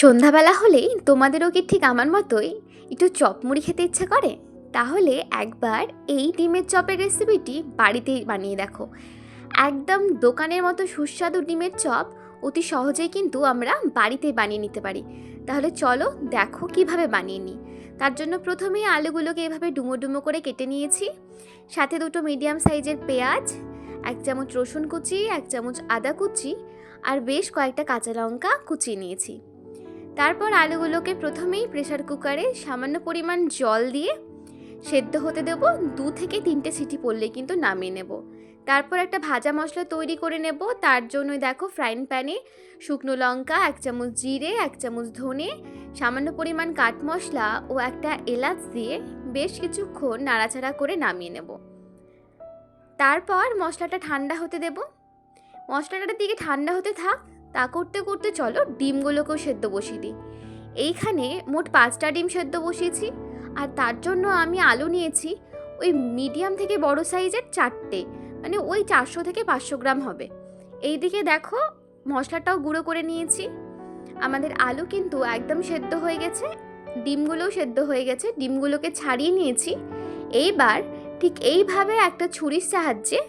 সন্ধ্যাবেলা হলেই তোমাদেরও কি ঠিক আমার মতোই একটু চপ মুড়ি খেতে ইচ্ছে করে? তাহলে একবার এই ডিমের চপের রেসিপিটি বাড়িতেই বানিয়ে দেখো। একদম দোকানের মতো সুস্বাদু ডিমের চপ অতি সহজেই কিন্তু আমরা বাড়িতেই বানিয়ে নিতে পারি। তাহলে চলো দেখো কীভাবে বানিয়ে নিই। তার জন্য প্রথমেই আলুগুলোকে এভাবে ডুমো ডুমো করে কেটে নিয়েছি। সাথে দুটো মিডিয়াম সাইজের পেঁয়াজ, এক চামচ রসুন কুচি, এক চামচ আদা কুচি আর বেশ কয়েকটা কাঁচা লঙ্কা কুচিয়ে নিয়েছি। তারপর আলুগুলোকে প্রথমেই প্রেশার কুকারে সামান্য পরিমাণ জল দিয়ে সেদ্ধ হতে দেব। দু থেকে তিনটে সিটি পড়লে কিন্তু নামিয়ে নেব। তারপর একটা ভাজা মশলা তৈরি করে নেব। তার জন্য দেখো ফ্রাইং প্যানে শুকনো লঙ্কা, এক চামচ জিরে, এক চামচ ধনে, সামান্য পরিমাণ কাঠ মশলা ও একটা এলাচ দিয়ে বেশ কিছুক্ষণ নাড়াচাড়া করে নামিয়ে নেব। তারপর মশলাটা ঠান্ডা হতে দেব। মশলাটার দিকে ঠান্ডা হতে থাক। তা করতে করতে চলো ডিমগুলোকেও সেদ্ধ বসিয়ে দিই। এইখানে মোট পাঁচটা ডিম সেদ্ধ বসিয়েছি আর তার জন্য আমি আলু নিয়েছি ওই মিডিয়াম থেকে বড় সাইজের চারটে মানে ওই চারশো থেকে পাঁচশো গ্রাম হবে। এইদিকে দেখো মশলাটাও গুঁড়ো করে নিয়েছি। আমাদের আলু কিন্তু একদম সেদ্ধ হয়ে গেছে, ডিমগুলোও সেদ্ধ হয়ে গেছে, ডিমগুলোকে ছাড়িয়ে নিয়েছি। এইবার ঠিক এইভাবে একটা ছুরির সাহায্যে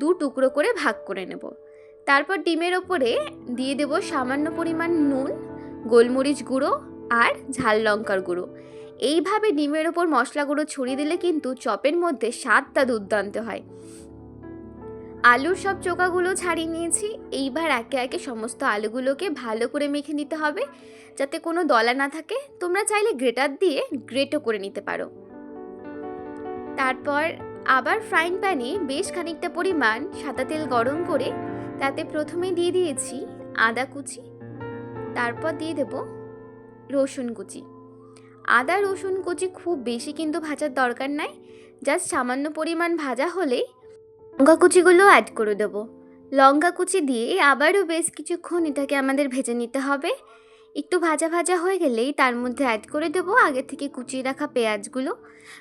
দু টুকরো করে ভাগ করে নেব। তারপর ডিমের ওপরে দিয়ে দেব সামান্য পরিমাণ নুন, গোলমরিচ গুঁড়ো আর ঝাল লঙ্কার গুঁড়ো। এইভাবে ডিমের ওপর মশলা গুঁড়ো ছড়িয়ে দিলে কিন্তু চপের মধ্যে স্বাদটা দুর্দান্ত হয়। আলুর সব চোকাগুলো ছাড়িয়ে নিয়েছি। এইবার একে একে সমস্ত আলুগুলোকে ভালো করে মেখে নিতে হবে। যাতে কোনো দলা না থাকে। তোমরা চাইলে গ্রেটার দিয়ে গ্রেটও করে নিতে পারো। তারপর আবার ফ্রাইং প্যানে বেশ খানিকটা পরিমাণ সাদা তেল গরম করে তাতে প্রথমে দিয়ে দিয়েছি আদা কুচি, তারপর দিয়ে দেব রসুন কুচি। আদা, রসুন কুচি খুব বেশি কিন্তু ভাজার দরকার নাই, জাস্ট সামান্য পরিমাণ ভাজা হলেই লঙ্কা কুচিগুলো অ্যাড করে দেব। লঙ্কা কুচি দিয়ে আবারও বেশ কিছুক্ষণ এটাকে আমাদের ভেজে নিতে হবে। একটু ভাজা ভাজা হয়ে গেলেই তার মধ্যে অ্যাড করে দেবো আগে থেকে কুচিয়ে রাখা পেঁয়াজগুলো।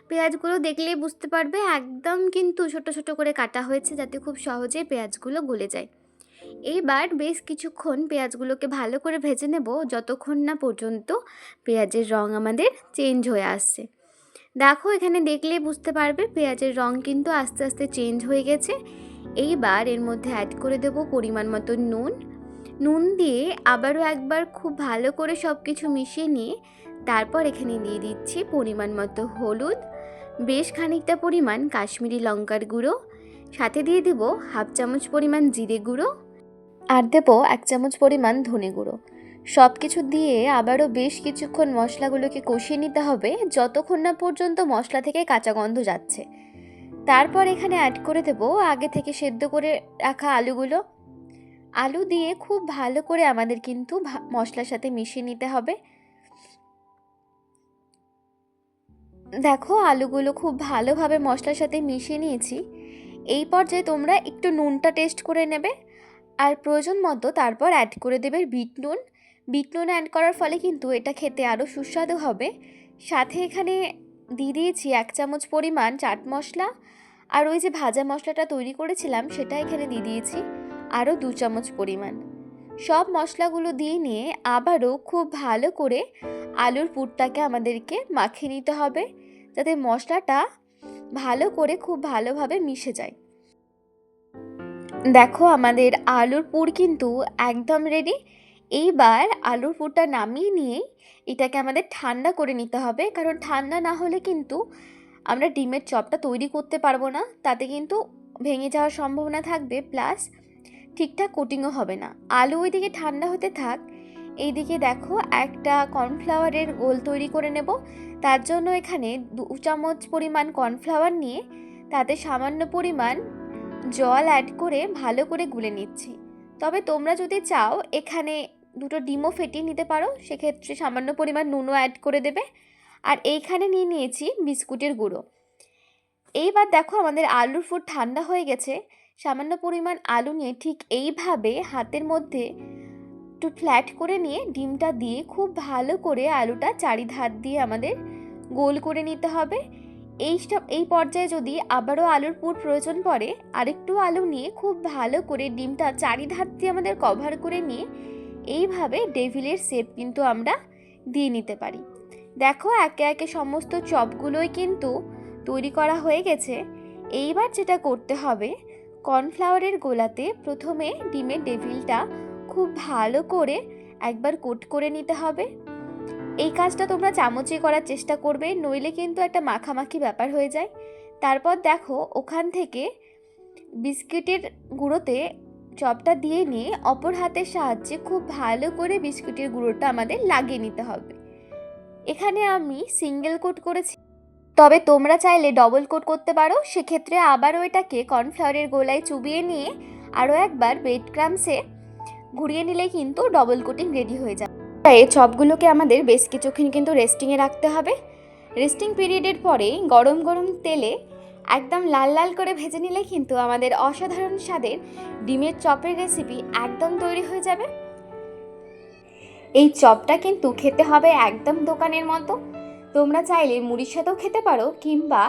পেঁয়াজগুলো দেখলেই বুঝতে পারবে একদম কিন্তু ছোট ছোট করে কাটা হয়েছে যাতে খুব সহজে পেঁয়াজগুলো গলে যায়। এইবার বেশ কিছুক্ষণ পেঁয়াজগুলোকে ভালো করে ভেজে নেব, যতক্ষণ না পর্যন্ত পেঁয়াজের রং আমাদের চেঞ্জ হয়ে আসছে। দেখো, এখানে দেখলে বুঝতে পারবে পেঁয়াজের রং কিন্তু আস্তে আস্তে চেঞ্জ হয়ে গেছে। এইবার এর মধ্যে অ্যাড করে দেব পরিমাণ মতো নুন। নুন দিয়ে আবারও একবার খুব ভালো করে সব কিছু মিশিয়ে নিয়ে তারপর এখানে দিয়ে দিচ্ছি পরিমাণ মতো হলুদ, বেশ খানিকটা পরিমাণ কাশ্মীরি লঙ্কার গুঁড়ো, সাথে দিয়ে দেবো হাফ চামচ পরিমাণ জিরে গুঁড়ো আর দেবো এক চামচ পরিমাণ ধনে গুঁড়ো। সব কিছু দিয়ে আবারও বেশ কিছুক্ষণ মশলাগুলোকে কষিয়ে নিতে হবে, যতক্ষণ না পর্যন্ত মশলা থেকে কাঁচা গন্ধ যাচ্ছে। তারপর এখানে অ্যাড করে দেবো আগে থেকে সেদ্ধ করে রাখা আলুগুলো। আলু দিয়ে খুব ভালো করে আমাদের কিন্তু মশলার সাথে মিশিয়ে নিতে হবে। দেখো আলুগুলো খুব ভালোভাবে মশলার সাথে মিশিয়ে নিয়েছি। এই পর্যায়ে তোমরা একটু নুনটা টেস্ট করে নেবে। আর প্রয়োজন মতো তারপর অ্যাড করে দেবে বিট নুন। বিট নুন অ্যাড করার ফলে কিন্তু এটা খেতে আরও সুস্বাদু হবে। সাথে এখানে দিয়ে দিয়েছি এক চামচ পরিমাণ চাট মশলা। আর ওই যে ভাজা মশলাটা তৈরি করেছিলাম সেটা এখানে দিয়ে দিয়েছি আরও দু চামচ পরিমাণ। সব মশলাগুলো দিয়ে নিয়ে আবারও খুব ভালো করে আলুর পুরটাকে আমাদেরকে মাখিয়ে নিতে হবে। যাতে মশলাটা ভালো করে খুব ভালোভাবে মিশে যায়। দেখো, আমাদের আলুর পুর কিন্তু একদম রেডি এইবার আলুর পুরটা নামিয়ে নিয়ে এটাকে আমাদের ঠান্ডা করে নিতে হবে। কারণ ঠান্ডা না হলে কিন্তু আমরা ডিমের চপটা তৈরি করতে পারব না। তাতে কিন্তু ভেঙে যাওয়ার সম্ভাবনা থাকবে। প্লাস ঠিকঠাক কোটিংও হবে না। আলু ওইদিকে ঠান্ডা হতে থাক। এইদিকে দেখো, একটা কর্নফ্লাওয়ারের গোল তৈরি করে নেব। তার জন্য এখানে দু চামচ পরিমাণ কর্নফ্লাওয়ার নিয়ে তাতে সামান্য পরিমাণ জল অ্যাড করে ভালো করে গুলে নিচ্ছি। তবে তোমরা যদি চাও, এখানে দুটো ডিমও ফেটিয়ে নিতে পারো, সেক্ষেত্রে সামান্য পরিমাণ নুনও অ্যাড করে দেবে। আর এইখানে নিয়ে নিয়েছি বিস্কুটের গুঁড়ো। এইবার দেখো আমাদের আলুর ফুড ঠান্ডা হয়ে গেছে। সামান্য পরিমাণ আলু নিয়ে ঠিক এইভাবে হাতের মধ্যে একটু ফ্ল্যাট করে নিয়ে ডিমটা দিয়ে খুব ভালো করে আলুটা চারিধার দিয়ে আমাদের গোল করে নিতে হবে। এই এই পর্যায়ে যদি আবারও আলুর পুর প্রয়োজন পড়ে, আরেকটু আলু নিয়ে খুব ভালো করে ডিমটা চারিধার দিয়ে আমাদের কভার করে নিয়ে এইভাবে ডেভিলের শেপ কিন্তু আমরা দিয়ে নিতে পারি। দেখো একে একে সমস্ত চপগুলোই কিন্তু তৈরি করা হয়ে গেছে। এইবার যেটা করতে হবে কর্নফ্লাওয়ারের গোলাতে প্রথমে ডিমের ডেভিলটা খুব ভালো করে একবার কোট করে নিতে হবে। এই কাজটা তোমরা চামচে করার চেষ্টা করবে, নইলে কিন্তু একটা মাখামাখি ব্যাপার হয়ে যায়। তারপর দেখো, ওখান থেকে বিস্কিটের গুঁড়োতে চপটা দিয়ে নিয়ে অপর হাতের সাহায্যে খুব ভালো করে বিস্কুটের গুঁড়োটা আমাদের লাগিয়ে নিতে হবে। এখানে আমি সিঙ্গেল কোট করেছি। তবে তোমরা চাইলে ডবল কোট করতে পারো। সেক্ষেত্রে আবারও এটাকে কর্নফ্লাওয়ারের গোলায় চুবিয়ে নিয়ে আরও একবার বেড ক্রামসে ঘুরিয়ে নিলে কিন্তু ডবল কোটিং রেডি হয়ে যাবে। এই চপগুলোকে আমাদের বেশ কিছুক্ষণ কিন্তু রেস্টিংয়ে রাখতে হবে। রেস্টিং পিরিয়ডের পরে গরম গরম তেলে একদম লাল লাল করে ভেজে নিলে কিন্তু আমাদের অসাধারণ স্বাদের ডিমের চপের রেসিপি একদম তৈরি হয়ে যাবে। এই চপটা কিন্তু খেতে হবে একদম দোকানের মতো। তোমরা চাইলে মুড়ির সাথেও খেতে পারো কিংবা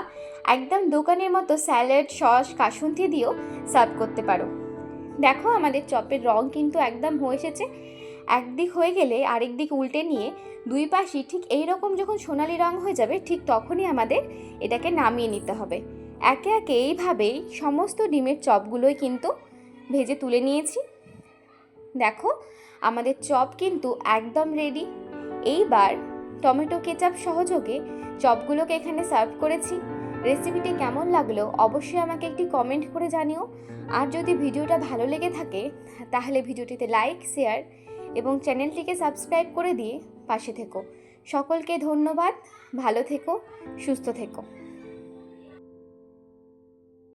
একদম দোকানের মতো স্যালাড, সস কাসুন্দি দিয়েও সার্ভ করতে পারো। দেখো আমাদের চপের রং কিন্তু একদম হয়ে এসেছে। একদিক হয়ে গেলে আরেক দিক উল্টে নিয়ে দুই পাশই ঠিক এই রকম যখন সোনালি রং হয়ে যাবে, ঠিক তখনই আমাদের এটাকে নামিয়ে নিতে হবে। একে একে এইভাবেই সমস্ত ডিমের চপগুলোই কিন্তু ভেজে তুলে নিয়েছি। দেখো, আমাদের চপ কিন্তু একদম রেডি এইবার টমেটো কেচাপ সহযোগে চপগুলোকে এখানে সার্ভ করেছি। রেসিপিটি কেমন লাগল অবশ্যই আমাকে একটি কমেন্ট করে জানিও। আর যদি ভিডিওটা ভালো লেগে থাকে, তাহলে ভিডিওটিতে লাইক শেয়ার এবং চ্যানেলটিকে সাবস্ক্রাইব করে দিয়ে পাশে থেকো। সকলকে ধন্যবাদ ভালো থেকো সুস্থ থেকো।